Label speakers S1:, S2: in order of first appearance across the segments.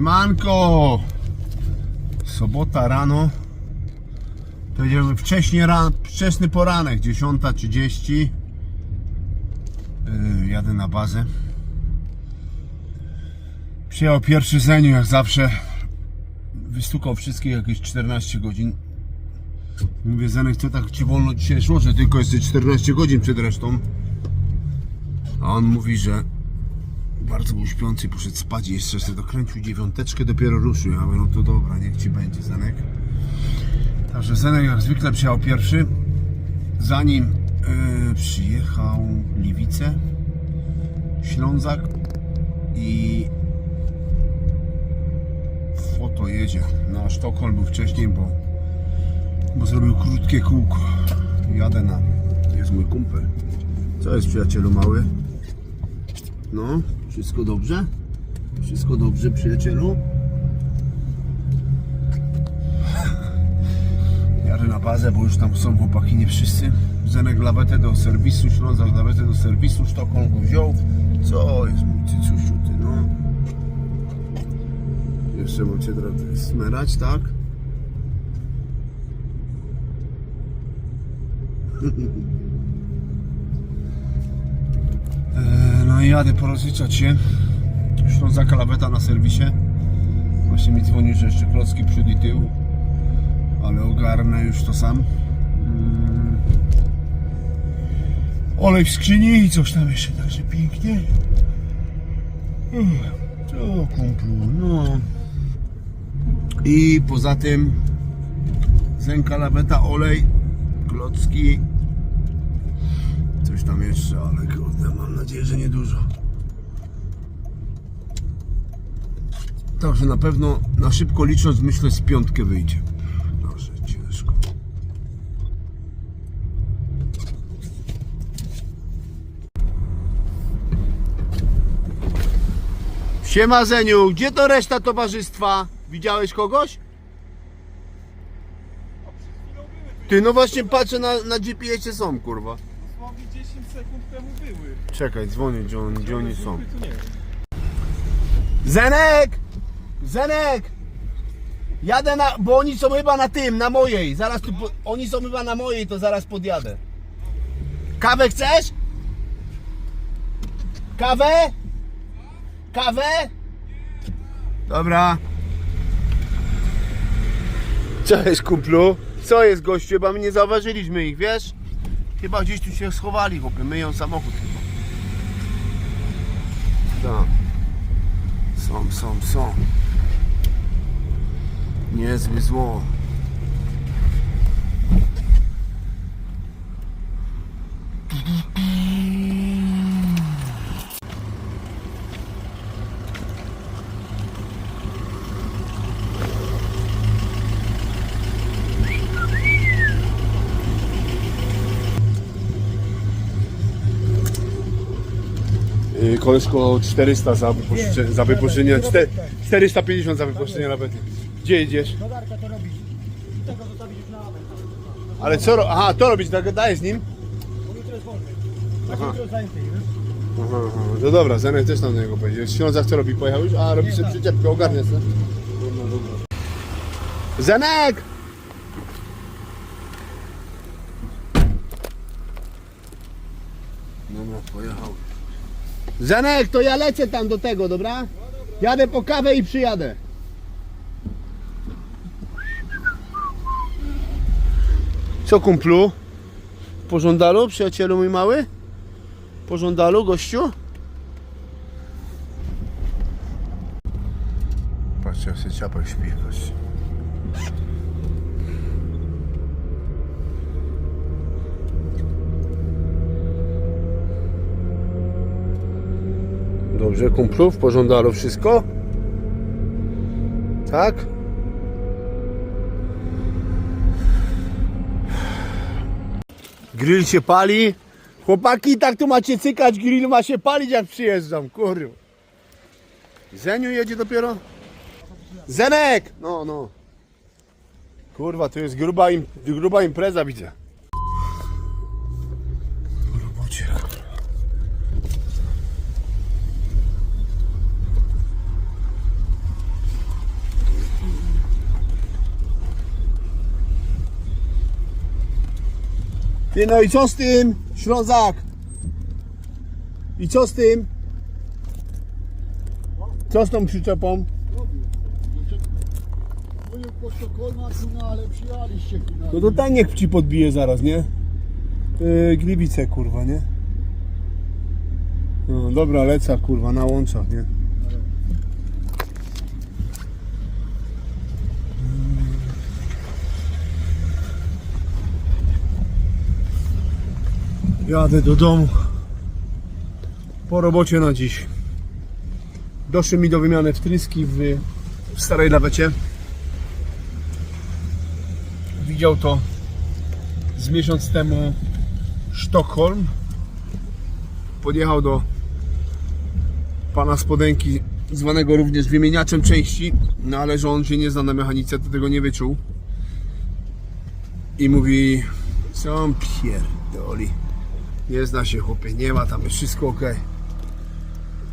S1: Siemanko! Sobota rano. Powiedziałbym wcześnie ran, wczesny poranek, 10.30. Yy, jadę na bazę. Przyjechał pierwszy zeniu, jak zawsze. Wystukał wszystkich jakieś 14 godzin. Mówię, Zenek, co tak ci wolno dzisiaj szło, że tylko jesteś 14 godzin przed resztą. A on mówi, że bardzo był śpiący, poszedł spać i jeszcze sobie dokręcił dziewiąteczkę, dopiero ruszył. Ja mówię, no to dobra, niech ci będzie, Zenek. Także Zenek jak zwykle przyjechał pierwszy. Zanim yy, przyjechał Liwice, Ślązak i foto jedzie. Na Sztokholm był wcześniej, bo bo zrobił krótkie kółko. Jadę na. Jest mój kumpel. Co jest przyjacielu mały? No, wszystko dobrze? Wszystko dobrze, przyjacielu? Jadę na bazę, bo już tam są chłopaki, nie wszyscy. Zenek lawetę do serwisu, Ślązak lawetę do serwisu, Sztokholm go wziął. Co jest mój cycusiu, ty no? Jeszcze macie trochę smerać, tak? jadę porozliczać się. Ślązaka laweta na serwisie. Właśnie mi dzwoni, że jeszcze klocki przód i tył. Ale ogarnę już to sam. Mm. Olej w skrzyni i coś tam jeszcze, także pięknie. Uff, To kumplu, no. I poza tym zęka laweta, olej, klocki. Coś tam jeszcze, ale kurde, mam nadzieję, że niedużo. Także na pewno na szybko licząc, myślę z piątkę wyjdzie. Proszę, ciężko. Siema Zeniu, gdzie to reszta towarzystwa? Widziałeś kogoś? Ty, no właśnie patrzę na, na GPS-ie są, kurwa.
S2: Dosłownie 10 sekund temu były.
S1: Czekaj, dzwonię, gdzie, on, gdzie oni są.
S2: Tu nie.
S1: Zenek! Zenek! Jadę na. Bo oni są chyba na tym, na mojej. Zaraz tu. Po, oni są chyba na mojej, to zaraz podjadę. Kawę chcesz? Kawę? Kawę? Dobra. Jest kumplu? Co jest gościu? Chyba my nie zauważyliśmy ich, wiesz? Chyba gdzieś tu się schowali, chłopie. Myją samochód chyba. Tak. Są, są, są. Niezły zło. Yy, Koleżko 400 za wypożyczenie, za wypożyczenie czte- 450 za wypożyczenie nawet. Gdzie?
S3: Dodarka to robić. Tego zostawić na.
S1: Ale co ro- Aha, to robić, tak dajesz z nim?
S3: Bo jutro jest wolny.
S1: Aha.
S3: Aha. Jutro jest zajęty, wiesz?
S1: Aha, aha. No dobra, Zenek też tam do niego pojedzie. Ślązak co robi? Pojechał już? A, robi sobie przyczepkę, ogarnia sobie. No, no, dobra. Zenek! Dobra, pojechał. Zenek, to ja lecę tam do tego, dobra? Jadę po kawę i przyjadę. Co kumplu? Po żądalu, przyjacielu mój mały? Po żądalu, gościu? Patrzcie, jak się ciapek śpi, patrzcie. Dobrze, kumplów, pożądalo wszystko? Tak? Grill się pali. Chłopaki, tak tu macie cykać, grill ma się palić jak przyjeżdżam, kurwa. Zeniu jedzie dopiero? Zenek! No, no. Kurwa, to jest gruba, im, gruba impreza, widzę. Ty no i co z tym, Ślązak? I co z tym? Co z tą przyczepą?
S4: Po ale przyjechaliście kurwa.
S1: No to ten niech ci podbije zaraz, nie? Yy, Gliwice, kurwa, nie? No dobra, leca, kurwa, na łączach, nie? Jadę do domu. Po robocie na dziś. Doszły mi do wymiany wtryski w, w starej lawecie. Widział to z miesiąc temu Sztokholm. Podjechał do pana spodenki, zwanego również wymieniaczem części, no ale że on się nie zna na mechanice, to tego nie wyczuł. I mówi, on pierdoli. Nie zna się chłopie, nie ma tam, jest wszystko ok.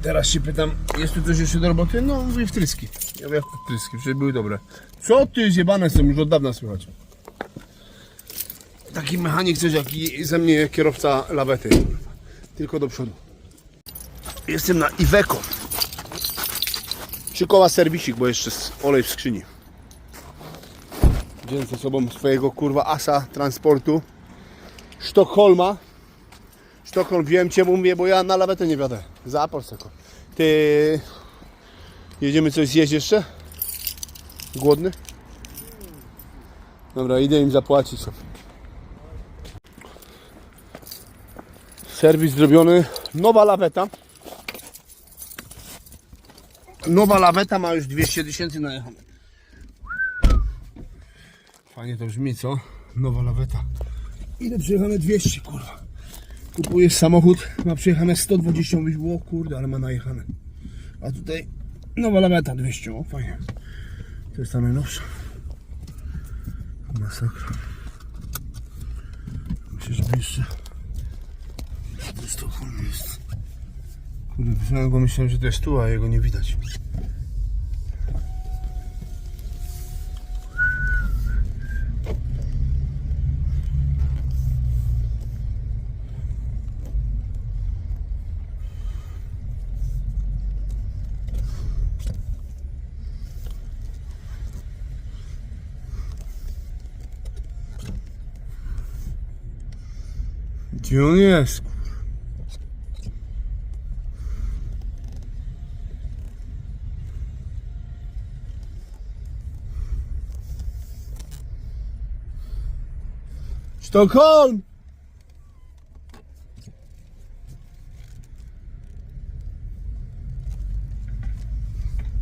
S1: Teraz się pytam, jest tu coś jeszcze do roboty? No, mówię wtryski. Ja wiem, wtryski, przecież były dobre. Co ty zjebane są, już od dawna słychać. Taki mechanik coś jak ze mnie kierowca lawety. Tylko do przodu. Jestem na Iveco. Trzy serwisik, bo jeszcze olej w skrzyni. Wziąłem ze sobą swojego kurwa asa transportu. Sztokholma. Sztokholm, wiem cię mówię, bo ja na lawetę nie wiadę. Zapal seko. Ty... Jedziemy coś zjeść jeszcze? Głodny? Dobra, idę im zapłacić. Serwis zrobiony. Nowa laweta. Nowa laweta ma już 200 tysięcy najechane. Fajnie to brzmi, co? Nowa laweta. Ile przejechane? 200, kurwa. Kupujesz samochód, ma przejechane 120, mówisz, o kurde, ale ma najechane. A tutaj nowa laweta 200, o fajnie. To jest ta najnowsza. Masakra. Myślę, że jeszcze... Sztokholm jest. Kurde, go, myślałem, że to jest tu, a jego nie widać. Gdzie on jest? Sztokholm!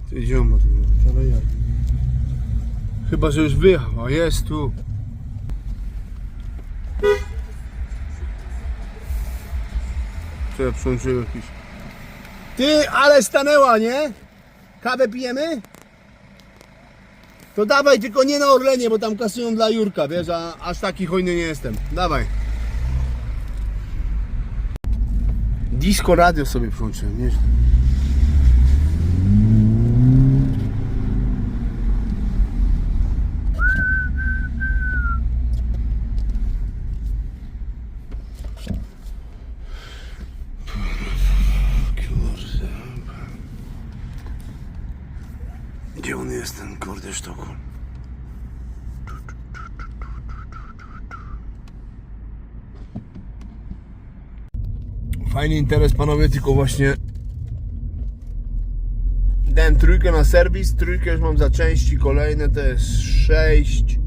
S1: Ty ziomo tu, ale? Chyba, że już wyjechał, a jest tu. Co ja przyłączyłem jakiś... Ty, ale stanęła, nie? Kawę pijemy? To dawaj, tylko nie na Orlenie, bo tam kasują dla Jurka, wiesz, a aż taki hojny nie jestem. Dawaj. Disco radio sobie przyłączyłem, nieźle. Kurde. Gdzie on jest, ten kurde Sztokholm? Fajny interes panowie, tylko właśnie dałem trójkę na serwis, trójkę już mam za części, kolejne to jest 6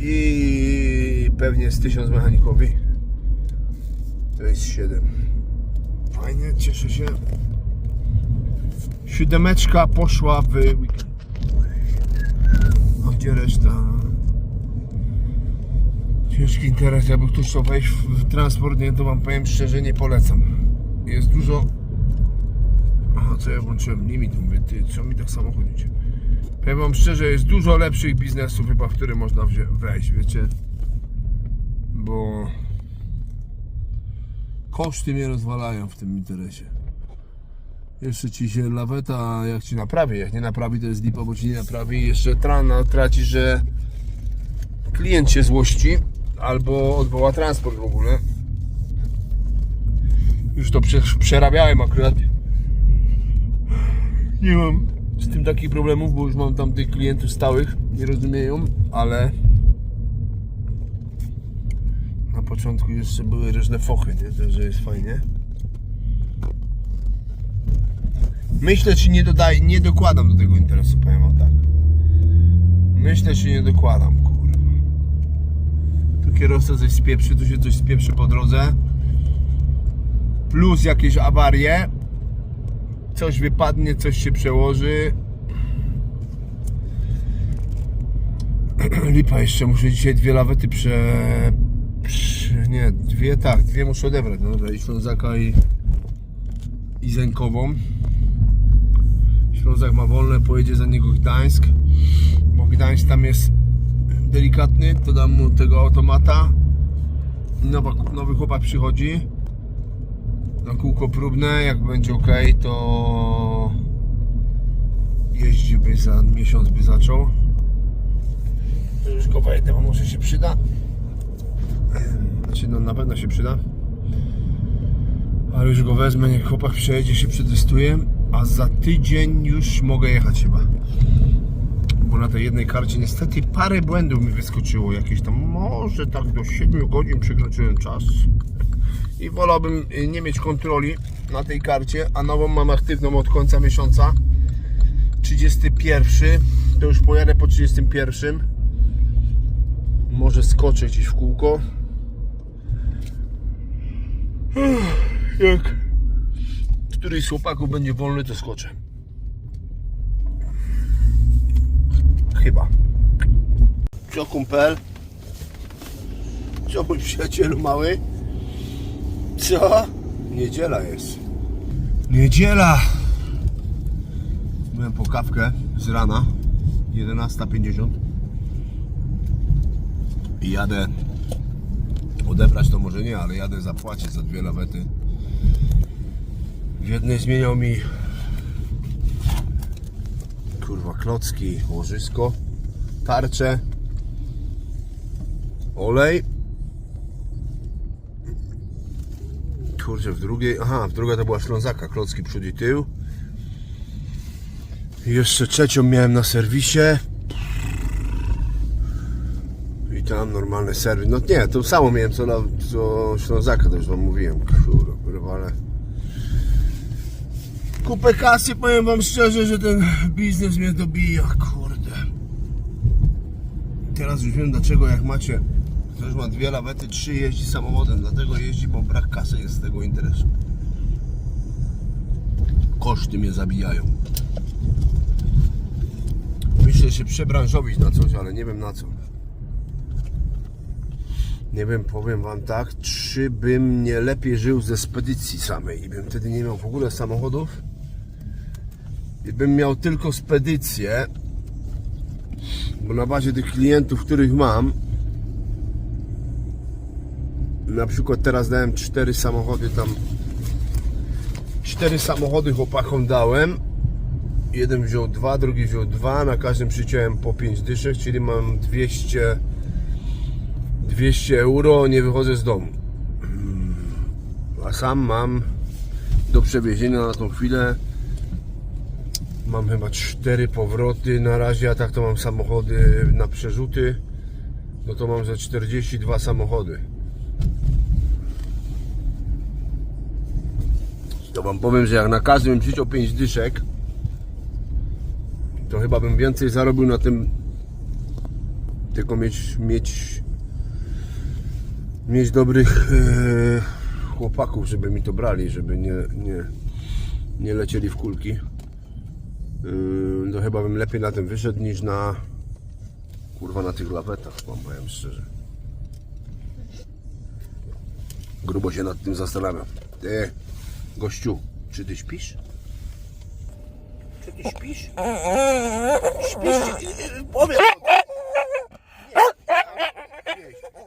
S1: i pewnie z 1000 mechanikowi to jest 7 fajnie, cieszę się Siódemeczka poszła w weekend. A gdzie reszta? Ciężki interes, jakby ktoś chciał wejść w, transport, nie, to wam powiem szczerze, nie polecam. Jest dużo... Aha, co ja włączyłem limit, mówię, ty, co mi tak samo chodzicie? Powiem wam szczerze, jest dużo lepszych biznesów chyba, w które można wejść, wiecie? Bo... Koszty mnie rozwalają w tym interesie. Jeszcze ci się laweta, jak ci naprawi, jak nie naprawi to jest lipa, bo ci nie naprawi. Jeszcze trana traci, że klient się złości albo odwoła transport w ogóle. Już to prze, przerabiałem akurat. Nie mam z tym takich problemów, bo już mam tam tych klientów stałych, nie rozumieją, ale na początku jeszcze były różne fochy, nie? Także jest fajnie. Myślę, czy nie dodaję, nie dokładam do tego interesu, powiem tak. Myślę, czy nie dokładam, kierowca coś spieprzy, tu się coś spieprzy po drodze. Plus jakieś awarie. Coś wypadnie, coś się przełoży. Lipa, jeszcze muszę dzisiaj dwie lawety prze... prze... Nie, dwie, tak, dwie muszę odebrać. No dobra, i Ślązaka i... i Zękową. Ślązak ma wolne, pojedzie za niego Gdańsk, bo Gdańsk tam jest delikatny, to dam mu tego automata. Nowa, nowy chłopak przychodzi na kółko próbne, jak będzie ok, to jeździłby za miesiąc by zaczął. To już go wejdę, bo może się przyda. Znaczy, no na pewno się przyda. Ale już go wezmę, niech chłopak przejedzie, się przetestuje, a za tydzień już mogę jechać chyba. Bo na tej jednej karcie niestety parę błędów mi wyskoczyło, jakieś tam może tak do 7 godzin przekroczyłem czas. I wolałbym y, nie mieć kontroli na tej karcie, a nową mam aktywną od końca miesiąca. 31, to już pojadę po 31. Może skoczę gdzieś w kółko. Jak któryś z chłopaków będzie wolny, to skoczę. Chyba. Co kumpel? Co mój przyjacielu mały? Co? Niedziela jest. Niedziela! Byłem po kawkę z rana. 11.50 i jadę odebrać to może nie, ale jadę zapłacić za dwie lawety. W jednej zmieniał mi kurwa klocki, łożysko, tarczę, olej. Kurczę, w drugiej, aha, w druga to była Ślązaka, klocki przód i tył. I jeszcze trzecią miałem na serwisie. I tam normalny serwis. No nie, to samo miałem co, na, co Ślązaka, to już wam mówiłem. Kurwa, ale... Kupę kasy, powiem wam szczerze, że ten biznes mnie dobija, kurde. Teraz już wiem dlaczego jak macie Ktoś ma dwie lawety, trzy jeździ samochodem, dlatego jeździ, bo brak kasy jest z tego interesu. Koszty mnie zabijają. Myślę się przebranżowić na coś, ale nie wiem na co. Nie wiem, powiem wam tak, czy bym nie lepiej żył ze spedycji samej i bym wtedy nie miał w ogóle samochodów i bym miał tylko spedycję, bo na bazie tych klientów, których mam, na przykład teraz dałem cztery samochody tam cztery samochody chłopakom dałem. Jeden wziął dwa, drugi wziął dwa na każdym przyciąłem po 5 dyszek, czyli mam 200 200 euro, nie wychodzę z domu. Mm, a sam mam do przewiezienia na tą chwilę mam chyba cztery powroty na razie, a tak to mam samochody na przerzuty no to mam za 42 samochody To wam powiem, że jak na każdym bym przyciął 5 dyszek, to chyba bym więcej zarobił na tym, tylko mieć, mieć, mieć dobrych e, chłopaków, żeby mi to brali, żeby nie, nie, nie lecieli w kulki. Yy, to chyba bym lepiej na tym wyszedł niż na kurwa na tych lawetach, wam powiem szczerze. Grubo się nad tym zastanawiam. Ty, gościu, czy ty śpisz? Czy ty śpisz? Śpisz? Powiedz!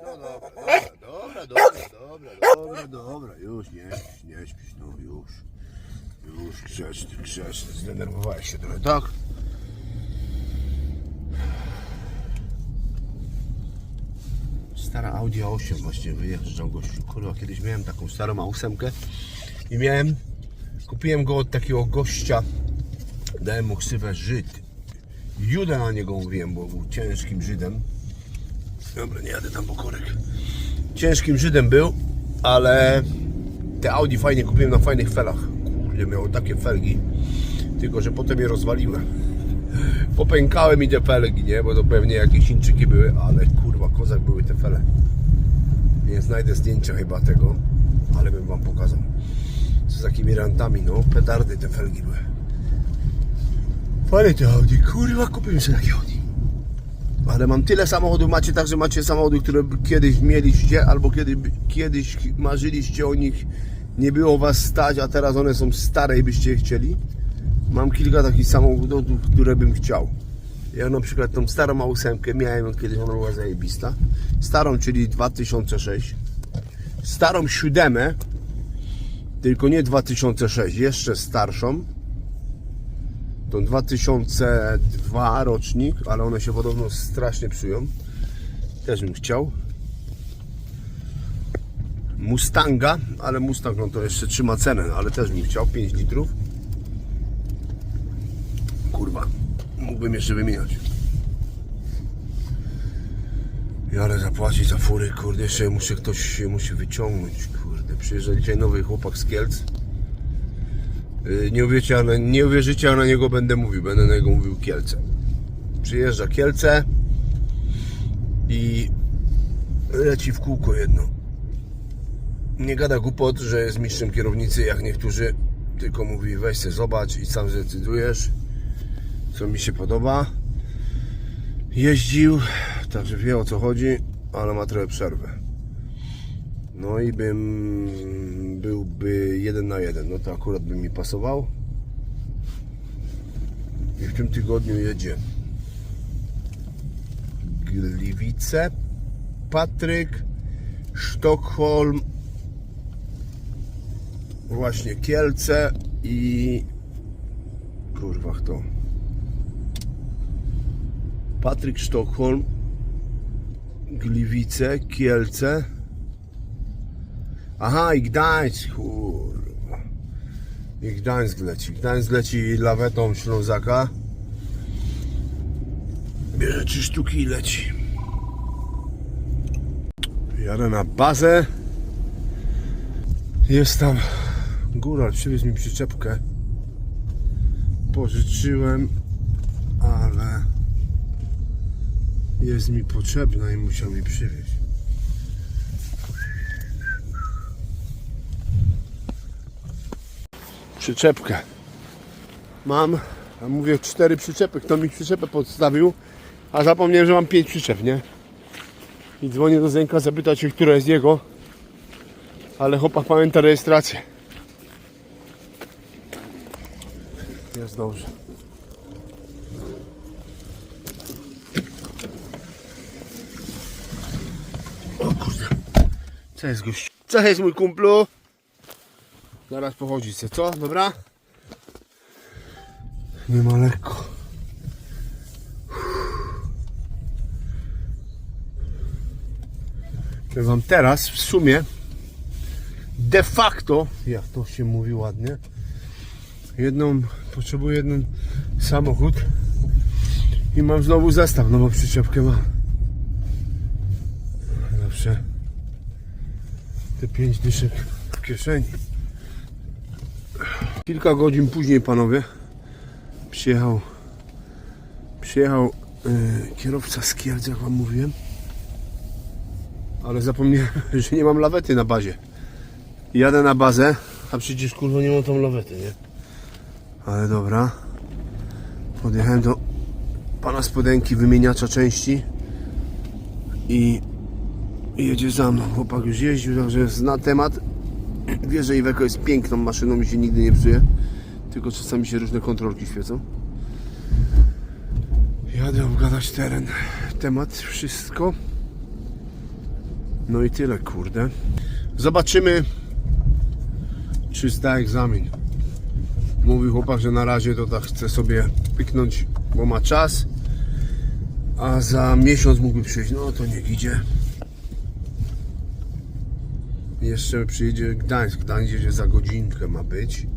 S1: No dobra, dobra, dobra, dobra, dobra, dobra, już nie śpisz, nie śpisz, no już. Już grzeczny, zdenerwowałeś się trochę, tak? Stara Audi A8 właśnie wyjeżdżał gościu. Kurwa, kiedyś miałem taką starą A8 i miałem, kupiłem go od takiego gościa, dałem mu ksywę Żyd. Juda na niego mówiłem, bo był ciężkim Żydem. Dobra, nie jadę tam po korek. Ciężkim Żydem był, ale te Audi fajnie kupiłem na fajnych felach. Kurde, miało takie felgi. Tylko, że potem je rozwaliłem. Popękały mi te felgi, nie? Bo to pewnie jakieś Chińczyki były, ale kurwa, kozak były te fele. Nie znajdę zdjęcia chyba tego, ale bym wam pokazał. Z takimi rantami, no, petardy te felgi były. Fajne te Audi, kurwa, kupiłem sobie takie Audi. Ale mam tyle samochodów, macie tak, że macie samochody, które kiedyś mieliście, albo kiedy, kiedyś marzyliście o nich, nie było was stać, a teraz one są stare i byście je chcieli. Mam kilka takich samochodów, które bym chciał. Ja na przykład tą starą ósemkę miałem kiedyś, ona była zajebista. Starą, czyli 2006. Starą siódemę, tylko nie 2006, jeszcze starszą. Tą 2002 rocznik, ale one się podobno strasznie psują. Też bym chciał. Mustanga, ale Mustang no to jeszcze trzyma cenę, ale też bym chciał 5 litrów. Kurwa, mógłbym jeszcze wymieniać. Ale zapłacić za fury, kurde, jeszcze muszę ktoś musi wyciągnąć, kurde. Przyjeżdża dzisiaj nowy chłopak z Kielc. Yy, Nie uwierzycie, ale nie uwierzycie, a na niego będę mówił, będę na niego mówił Kielce. Przyjeżdża Kielce i leci w kółko jedno. Nie gada głupot, że jest mistrzem kierownicy, jak niektórzy, tylko mówi weź se zobacz i sam zdecydujesz, co mi się podoba. Jeździł, także wie o co chodzi, ale ma trochę przerwę. No i bym byłby jeden na jeden, no to akurat by mi pasował. I w tym tygodniu jedzie Gliwice, Patryk, Sztokholm, właśnie Kielce i kurwa kto? Patryk Sztokholm, Gliwice, Kielce. Aha, i Gdańsk, kurwa. I Gdańsk leci. Gdańsk leci lawetą Ślązaka. Bierze trzy sztuki i leci. Jadę na bazę. Jest tam góral, przywiózł mi przyczepkę. Pożyczyłem, ale jest mi potrzebna i musiał mi przywieźć. Przyczepkę. Mam, a mówię cztery przyczepy. Kto mi przyczepę podstawił, a zapomniałem, że mam pięć przyczep, nie? I dzwonię do Zenka zapytać się, która jest jego. Ale chłopak pamięta rejestrację. Jest dobrze. Co jest gość? Co jest mój kumplu? Zaraz pochodzi się, co? Dobra? Nie ma lekko. Powiem wam teraz w sumie de facto, jak to się mówi ładnie, jedną, potrzebuję jeden samochód i mam znowu zestaw, no bo przyczepkę mam. Zawsze te pięć dyszek w kieszeni. Kilka godzin później, panowie, przyjechał przyjechał yy, kierowca z Kielc, jak wam mówiłem. Ale zapomniałem, że nie mam lawety na bazie. Jadę na bazę, a przecież kurwa nie mam tam lawety, nie? Ale dobra. Podjechałem do pana spodenki wymieniacza części i jedzie za mną. Chłopak już jeździł, także zna temat. Wie, że Iveco jest piękną maszyną i się nigdy nie psuje. Tylko czasami się różne kontrolki świecą. Jadę obgadać teren, temat, wszystko. No i tyle, kurde. Zobaczymy, czy zda egzamin. Mówił chłopak, że na razie to tak chce sobie pyknąć, bo ma czas. A za miesiąc mógłby przyjść. No to niech idzie. Jeszcze przyjedzie Gdańsk. Gdańsk jedzie za godzinkę ma być.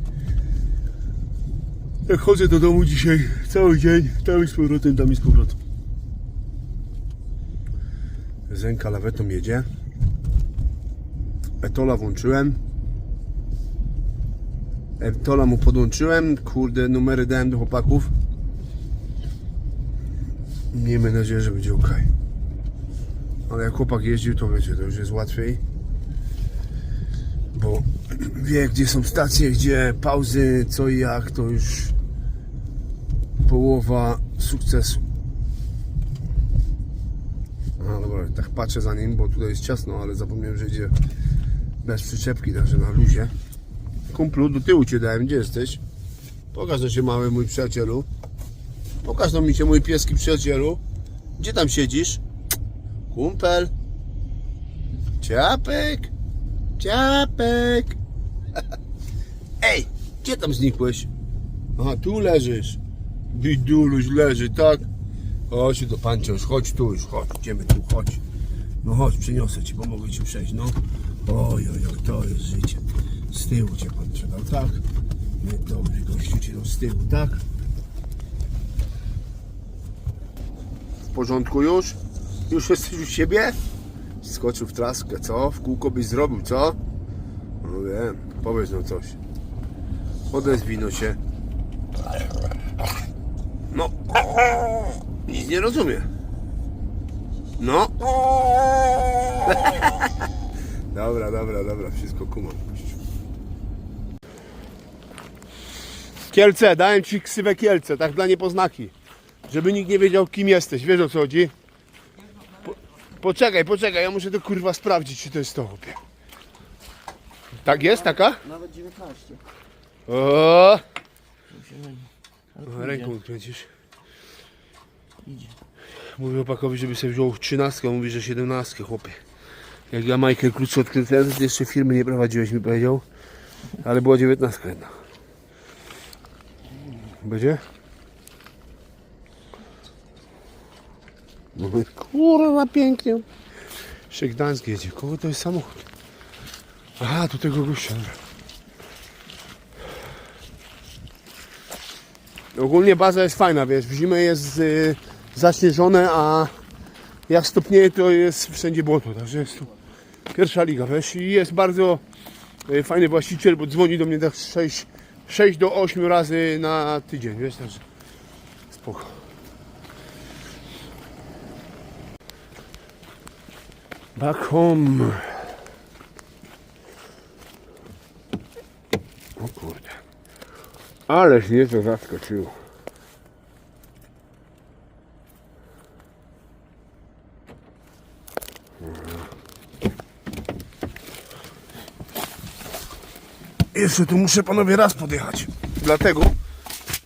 S1: Jak chodzę do domu dzisiaj cały dzień, tam i z powrotem, tam i z powrotem. Zenka lawetą jedzie. Etola włączyłem. Etola mu podłączyłem. Kurde, numery dałem do chłopaków. Miejmy nadzieję, że będzie ok. Ale jak chłopak jeździł, to wiecie, to już jest łatwiej. Bo wie, gdzie są stacje, gdzie pauzy, co i jak, to już połowa sukcesu. A dobra, tak patrzę za nim, bo tutaj jest ciasno, ale zapomniałem, że idzie bez przyczepki, także na luzie. Kumplu, do tyłu cię dałem, gdzie jesteś? Pokaż to się mały mój przyjacielu. Pokaż mi się mój pieski przyjacielu. Gdzie tam siedzisz? Kumpel. Ciapek. Ciapek. Ej, gdzie tam znikłeś? Aha, tu leżysz. Biduluś leży, tak? Chodź do pancia już, chodź tu już, chodź, idziemy tu, chodź. No chodź, przyniosę ci, pomogę ci przejść, no. Oj, oj, oj, to jest życie. Z tyłu cię pan przedał, tak? Nie, dobry gościu cię no z tyłu, tak? W porządku już? Już jesteś u siebie? Skoczył w traskę, co? W kółko byś zrobił, co? No wiem, powiedz no coś. Odezwij no się. No. Nic nie rozumie. No. Dobra, dobra, dobra, wszystko kumam. Kielce, dałem ci ksywę Kielce, tak dla niepoznaki. Żeby nikt nie wiedział kim jesteś, wiesz o co chodzi? Po, poczekaj, poczekaj, ja muszę to kurwa sprawdzić, czy to jest to chłopie. Tak jest, taka?
S3: Nawet 19.
S1: O! Ręką kręcisz.
S3: Idzie.
S1: Mówię opakowi, żeby sobie wziął 13, mówi, że 17, chłopie. Jak ja Michael klucz odkręcałem, to jeszcze firmy nie prowadziłeś, mi powiedział. Ale była 19 jedna. Będzie? Mówię, kurwa pięknie. Jeszcze Gdańsk jedzie. Kogo to jest samochód? Aha, tu tego gościa. Ogólnie baza jest fajna, wiesz, w zimę jest y, zaśnieżone, a jak stopnieje to jest wszędzie błoto, także jest tu pierwsza liga, wiesz, i jest bardzo y, fajny właściciel, bo dzwoni do mnie tak 6, 6 do 8 razy na tydzień, wiesz, także spoko. Back home. O kurde. Ależ mnie to zaskoczyło. Jeszcze tu muszę panowie raz podjechać. Dlatego,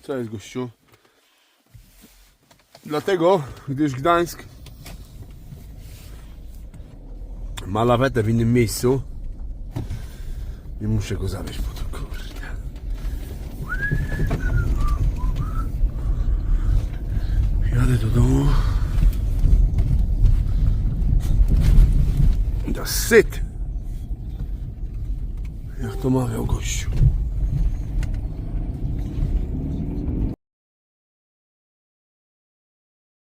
S1: co jest gościu? Dlatego, gdyż Gdańsk ma lawetę w innym miejscu i muszę go zawieźć po to, kurde. Jadę do domu. That's. Jak to mawiał gościu.